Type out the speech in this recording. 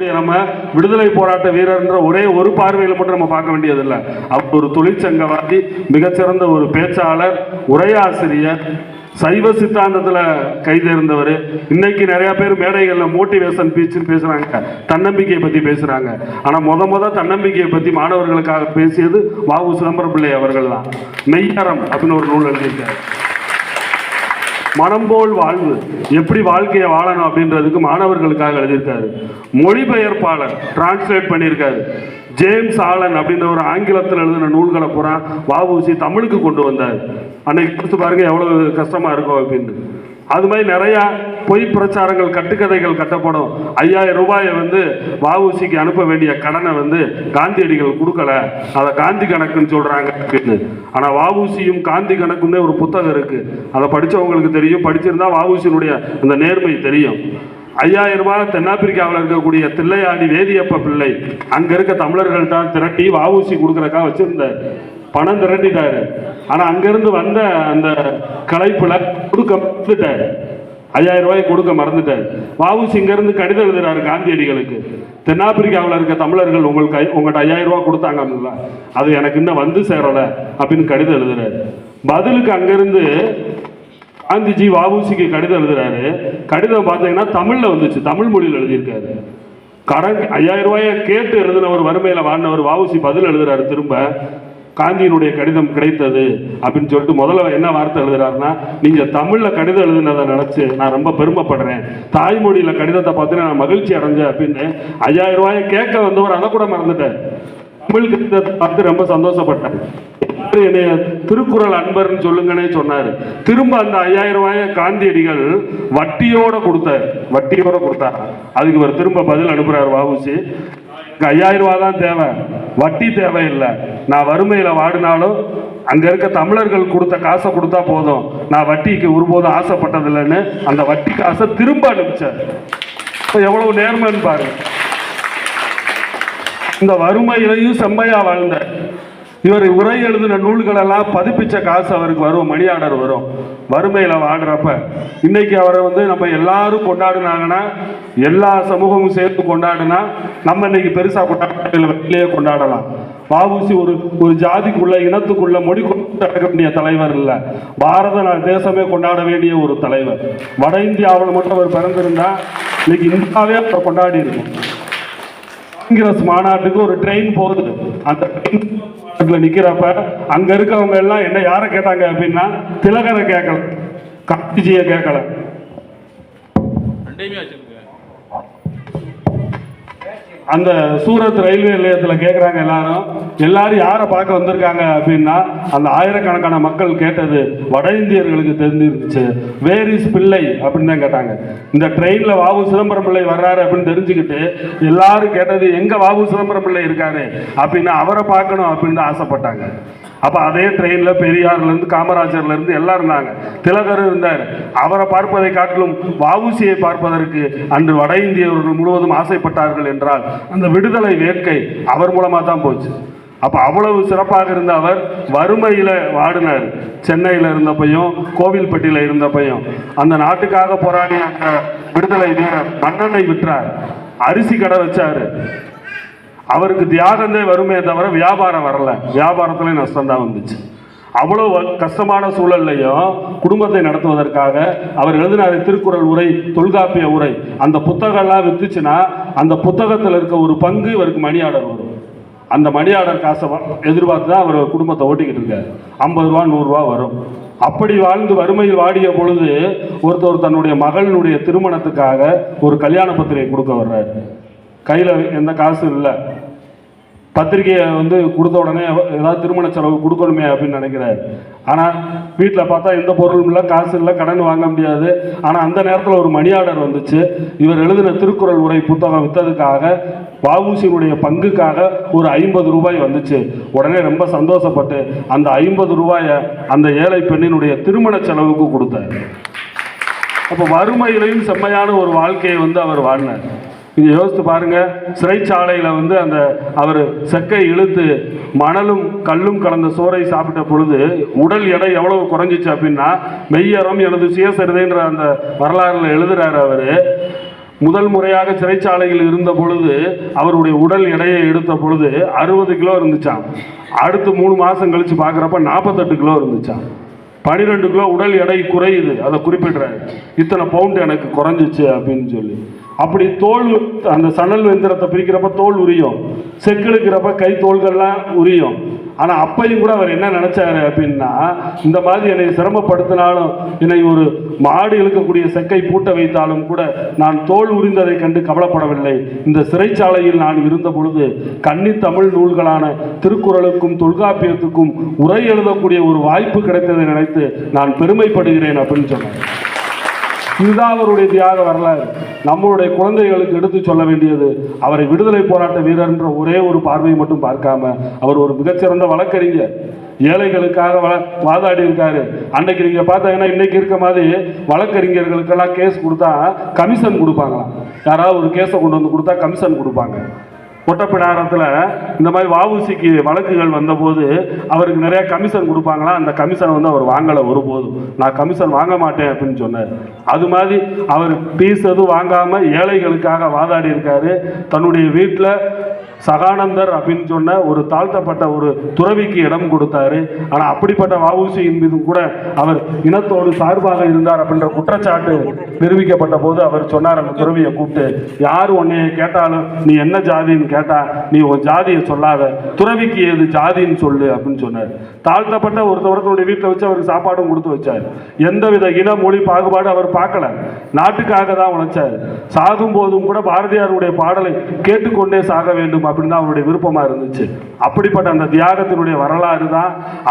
நம்ம விடுதலை போராட்ட வீரர்ன்ற ஒரே ஒரு பார்வையில் மட்டும் நம்ம பார்க்க வேண்டியதில்லை. அவர் ஒரு தொழிற்சங்கவாதி மிகச்சிறந்த ஒரு பேச்சாளர் உரையாசிரியர் சைவ சித்தாந்தத்தில் கைதேர்ந்தவர். இன்னைக்கு நிறையா பேர் மேடைகளில் மோட்டிவேஷன் பீச்சுன்னு பேசுகிறாங்க தன்னம்பிக்கையை பற்றி பேசுகிறாங்க ஆனால் முத முத தன்னம்பிக்கையை பற்றி மாணவர்களுக்காக பேசியது வாவு சிதம்பரம் பிள்ளை அவர்கள் தான். மெய்யறம் அப்படின்னு ஒரு நூல் எழுதியிருக்காரு. மனம் போல் வாழ்வு. எப்படி வாழ்க்கையை வாழணும் அப்படின்றதுக்கு மாணவர்களுக்காக எழுதியிருக்காரு. மொழிபெயர்ப்பாளர் டிரான்ஸ்லேட் பண்ணியிருக்காரு. ஜேம்ஸ் ஆலன் அப்படின்ற ஒரு ஆங்கிலத்தில் எழுதின நூல்களை பூரா வஉசி தமிழுக்கு கொண்டு வந்தார். அன்னைக்கு கொடுத்து பாருங்க எவ்வளவு கஷ்டமா இருக்கும் அப்படின்னு அது மாதிரி நிறையா பொய் பிரச்சாரங்கள் கட்டுக்கதைகள் கட்டப்படும். ஐயாயிரம் ரூபாயை வந்து வஉசிக்கு அனுப்ப வேண்டிய கடனை வந்து காந்தியடிகள் கொடுக்கல. அதை காந்தி கணக்குன்னு சொல்கிறாங்க ஆனால் வாவூசியும் காந்தி கணக்குன்னே ஒரு புத்தகம் இருக்குது அதை படித்தவங்களுக்கு தெரியும். படிச்சிருந்தா வாவூசியினுடைய அந்த நேர்மை தெரியும். ஐயாயிரம் ரூபாய் தென்னாப்பிரிக்காவில் இருக்கக்கூடிய தில்லையாடி வேதியப்ப பிள்ளை அங்கே இருக்க தமிழர்கள்ட்ட திரட்டி வஉசி கொடுக்கறக்கா வச்சுருந்தார். பணம் திரட்டிட்டாரு. ஆனா அங்கிருந்து வந்த அந்த கலைப்புல கொடுக்க மறந்துட்டாரு. ஐயாயிரம் ரூபாய் கொடுக்க மறந்துட்டாரு. வஉசி இங்கிருந்து கடிதம் எழுதுறாரு காந்தியடிகளுக்கு. தென்னாப்பிரிக்காவில் இருக்க தமிழர்கள் உங்களுக்கு உங்கள்கிட்ட ஐயாயிரம் ரூபாய் கொடுத்தாங்க அது எனக்கு இன்னும் வந்து சேரலை அப்படின்னு கடிதம் எழுதுறாரு. பதிலுக்கு அங்கிருந்து காந்திஜி வஉசிக்கு கடிதம் எழுதுறாரு. கடிதம் பார்த்தீங்கன்னா தமிழ்ல வந்துச்சு தமிழ் மொழியில் எழுதியிருக்காரு. கடன் ஐயாயிரம் ரூபாயை கேட்டு எழுதினவர் வறுமையில் வாழ்ந்தவர் வஉசி பதில் எழுதுறாரு திரும்ப. காந்தியினுடைய கடிதம் கிடைத்தது அப்படின்னு சொல்லிட்டு முதல்ல என்ன வார்த்தை எழுதுறாருன்னா நீங்கள் தமிழில் கடிதம் எழுதுனதை நினச்சி நான் ரொம்ப பெருமைப்படுறேன். தாய்மொழியில் கடிதத்தை பார்த்து நான் மகிழ்ச்சி அடைஞ்சேன் அப்படின்னு ஐயாயிரம் ரூபாயை கேட்க வந்தவர் அதை கூட மறந்துட்டேன் தமிழ் கடிதத்தை பார்த்து ரொம்ப சந்தோஷப்பட்டேன் என்னைய திருக்குறள் அன்பர்னு சொல்லுங்கன்னே சொன்னார். திரும்ப அந்த ஐயாயிரம் ரூபாய காந்தியடிகள் வட்டியோட கொடுத்தார். வட்டியோட கொடுத்தார். அதுக்கு இவர் திரும்ப பதில் அனுப்புறாரு வாவுசி ஐயாயிரம் ரூபா தான் தேவை. வட்டி தேவையில்லை. நான் வறுமையில் வாடினாலும் அங்கே இருக்க தமிழர்கள் கொடுத்த காசை கொடுத்தா போதும். நான் வட்டிக்கு ஒருபோதும் ஆசைப்பட்டதில்லைன்னு அந்த வட்டி காசை திரும்ப அனுப்பிச்சார். இப்போ எவ்வளவு நேர்மைன்னு பாருங்க. இந்த வறுமையிலையும் செம்மையா வாழ்ந்தேன் இவர் உரை எழுதின நூல்களெல்லாம் பதிப்பிச்ச காசு அவருக்கு வரும் மணி ஆர்டர் வரும். வறுமையில் வாடுறப்ப இன்னைக்கு அவரை வந்து நம்ம எல்லாரும் கொண்டாடுனாங்கன்னா எல்லா சமூகமும் சேர்த்து கொண்டாடுனா நம்ம இன்னைக்கு பெருசாக கொண்டாட வெளியிலேயே கொண்டாடலாம். வாபுசி ஒரு ஒரு ஜாதிக்குள்ள இனத்துக்குள்ள மொழி கொண்டு நடக்க வேண்டிய தலைவர் இல்லை. பாரத நா- தேசமே கொண்டாட வேண்டிய ஒரு தலைவர். வட இந்தியாவில் மட்டும் அவர் பிறந்திருந்தா இன்னைக்கு இந்தியாவே கொண்டாடி இருக்கும். காங்கிரஸ் மாநாட்டுக்கு ஒரு ட்ரெயின் போகுது. அந்த ட்ரெயின் நிக்கிறப்ப அங்க இருக்கவங்க எல்லாம் என்ன யாரை கேட்டாங்க அப்படின்னா திலகரை கேட்கல. காந்திஜியை கேட்கல. ரெண்டையுமே அந்த சூரத் ரயில்வே நிலையத்தில் கேட்குறாங்க எல்லாரும். எல்லாரும் யாரை பார்க்க வந்திருக்காங்க அப்படின்னா அந்த ஆயிரக்கணக்கான மக்கள் கேட்டது வட இந்தியர்களுக்கு தெரிஞ்சிருந்துச்சு வேர் இஸ் பிள்ளை? அப்படின்னு தான் கேட்டாங்க. இந்த ட்ரெயினில் வாபு சிதம்பரம் பிள்ளை வர்றாரு அப்படின்னு தெரிஞ்சுக்கிட்டு எல்லாரும் கேட்டது எங்கே வாபு சிதம்பரம் பிள்ளை இருக்காரு? அப்படின்னு அவரை பார்க்கணும் அப்படின்னு தான் ஆசைப்பட்டாங்க. அப்போ அதே ட்ரெயினில் பெரியார்லேருந்து காமராஜர்லேருந்து எல்லாம் இருந்தாங்க. திலகர் இருந்தார். அவரை பார்ப்பதை காட்டிலும் வஉசியை பார்ப்பதற்கு அன்று வட இந்தியவர்கள் முழுவதும் ஆசைப்பட்டார்கள் என்றால் அந்த விடுதலை வேட்கை அவர் மூலமாக தான் போச்சு. அப்போ அவ்வளவு சிறப்பாக இருந்த அவர் வறுமையில் வாடினார். சென்னையில் இருந்தப்பையும் கோவில்பட்டியில் இருந்தப்பையும். அந்த நாட்டுக்காக போராடிய அந்த விடுதலை வீரர் மன்னனை விற்றார். அரிசி கடை வச்சார். அவருக்கு தியாகந்தே வருமே தவிர வியாபாரம் வரல. வியாபாரத்துலேயும் நஷ்டம் தான் வந்துச்சு. அவ்வளோ வ- கஷ்டமான சூழல்லையும் குடும்பத்தை நடத்துவதற்காக அவர் எழுதினார் திருக்குறள் உரை தொல்காப்பிய உரை அந்த புத்தகம்லாம் வித்துச்சுன்னா அந்த புத்தகத்தில் இருக்க ஒரு பங்கு இவருக்கு மணி ஆர்டர் வரும். அந்த மணி ஆர்டர் காசை எதிர்பார்த்து தான் அவர் குடும்பத்தை ஓட்டிக்கிட்டு இருக்காரு. ஐம்பது ரூபா நூறுரூவா வரும். அப்படி வாழ்ந்து வறுமையில் வாடிய பொழுது ஒருத்தர் தன்னுடைய மகளினுடைய திருமணத்துக்காக ஒரு கல்யாண பத்திரிகை கொடுக்க வர்றாரு. கையில் எந்த காசும் இல்லை. பத்திரிக்கையை வந்து கொடுத்த உடனே ஏதாவது திருமண செலவு கொடுக்கணுமே அப்படின்னு நினைக்கிறாரு. ஆனால் வீட்டில் பார்த்தா எந்த பொருளும் இல்லை காசு இல்லை கடன் வாங்க முடியாது. ஆனால் அந்த நேரத்தில் ஒரு மணி ஆர்டர் வந்துச்சு. இவர் எழுதின திருக்குறள் உரை புத்தகம் விற்றதுக்காக வாவூசியினுடைய பங்குக்காக ஒரு ஐம்பது ரூபாய் வந்துச்சு. உடனே ரொம்ப சந்தோஷப்பட்டு அந்த ஐம்பது ரூபாயை அந்த ஏழை பெண்ணினுடைய திருமண செலவுக்கு கொடுத்தார். அப்போ வறுமையிலையும் செம்மையான ஒரு வாழ்க்கையை வந்து அவர் வாழ்ந்தார். நீங்கள் யோசித்து பாருங்கள் சிறைச்சாலையில் வந்து அந்த அவர் செக்கை இழுத்து மணலும் கல்லும் கலந்த சோறை சாப்பிட்ட பொழுது உடல் எடை எவ்வளவு குறைஞ்சிச்சு அப்படின்னா மெய்யறம் எனது சுயசரிதைன்ற அந்த வரலாறுல எழுதுகிறார் அவர். முதல் முறையாக சிறைச்சாலையில் இருந்த பொழுது அவருடைய உடல் எடையை எடுத்த பொழுது அறுபது கிலோ இருந்துச்சான் அடுத்து மூணு மாதம் கழித்து பார்க்குறப்ப நாற்பத்தெட்டு கிலோ இருந்துச்சான் பன்னிரெண்டு கிலோ உடல் எடை குறையுது அதை குறிப்பிடுறாரு. இத்தனை பவுண்டு எனக்கு குறைஞ்சிச்சு அப்படின்னு சொல்லி. அப்படி தோல் அந்த சணல் வெந்திரத்தை பிரிக்கிறப்ப தோல் உரியும். செக்கெடுக்கிறப்ப கை தோள்கள்லாம் உரியும். ஆனால் அப்பையும் கூட அவர் என்ன நினச்சாரு அப்படின்னா இந்த மாதிரி என்னை சிரமப்படுத்தினாலும் என்னை ஒரு மாடு இழுக்கக்கூடிய செக்கை பூட்ட வைத்தாலும் கூட நான் தோல் உரிந்ததை கண்டு கவலைப்படவில்லை. இந்த சிறைச்சாலையில் நான் இருந்த பொழுது கன்னி தமிழ் நூல்களான திருக்குறளுக்கும் தொல்காப்பியத்துக்கும் உரை எழுதக்கூடிய ஒரு வாய்ப்பு கிடைத்ததை நினைத்து நான் பெருமைப்படுகிறேன் அப்படின்னு சொன்னேன் இதுதான் அவருடைய தியாக வரலாறு. நம்மளுடைய குழந்தைகளுக்கு எடுத்து சொல்ல வேண்டியது அவரை விடுதலை போராட்ட வீரர் என்ற ஒரே ஒரு பார்வையை மட்டும் பார்க்காம அவர் ஒரு மிகச்சிறந்த வழக்கறிஞர். ஏழைகளுக்காக வ வாதாடி இருக்காரு. அன்னைக்கு நீங்க பார்த்தீங்கன்னா இன்னைக்கு இருக்க மாதிரி வழக்கறிஞர்களுக்கெல்லாம் கேஸ் கொடுத்தா கமிஷன் கொடுப்பாங்களாம். யாராவது ஒரு கேஸை கொண்டு வந்து கொடுத்தா கமிஷன் கொடுப்பாங்க. ஒட்டப்பிடாரத்தில் இந்த மாதிரி வாவுசிக்கு வழக்குகள் வந்தபோது அவருக்கு நிறையா கமிஷன் கொடுப்பாங்களா? அந்த கமிஷனை வந்து அவர் வாங்கலை ஒருபோதும். நான் கமிஷன் வாங்க மாட்டேன் அப்படின்னு சொன்னார். அது மாதிரி அவர் பீஸ் எதுவும் வாங்காமல் ஏழைகளுக்காக வாதாடி இருக்காரு தன்னுடைய வீட்டில் சகானந்தர் அப்படின்னு சொன்ன ஒரு தாழ்த்தப்பட்ட ஒரு துறவிக்கு இடம் கொடுத்தாரு. ஆனால் அப்படிப்பட்ட வஉசியின் மீது கூட அவர் இனத்தோடு சார்பாக இருந்தார் அப்படின்ற குற்றச்சாட்டு நிரூபிக்கப்பட்ட போது அவர் சொன்னார் அந்த துறவியை கூப்பிட்டு யார் உன்னைய கேட்டாலும் நீ என்ன ஜாதின்னு கேட்டா நீ உன் ஜாதியை சொல்லாத. துறவிக்கு ஏது ஜாதின்னு சொல்லு அப்படின்னு சொன்னார். தாழ்த்தப்பட்ட ஒருத்தவரத்தனுடைய வீட்டில் வச்சு அவருக்கு சாப்பாடும் கொடுத்து வச்சார். எந்தவித இன மொழி பாகுபாடு அவர் பார்க்கல. நாட்டுக்காக தான் உழைச்சார். சாகும் போதும் கூட பாரதியாருடைய பாடலை கேட்டுக்கொண்டே சாக வேண்டும் அப்படின்னு தான் அவருடைய விருப்பமா இருந்துச்சு. அப்படிப்பட்ட அந்த தியாகத்தினுடைய வரலாறு தான் அவர்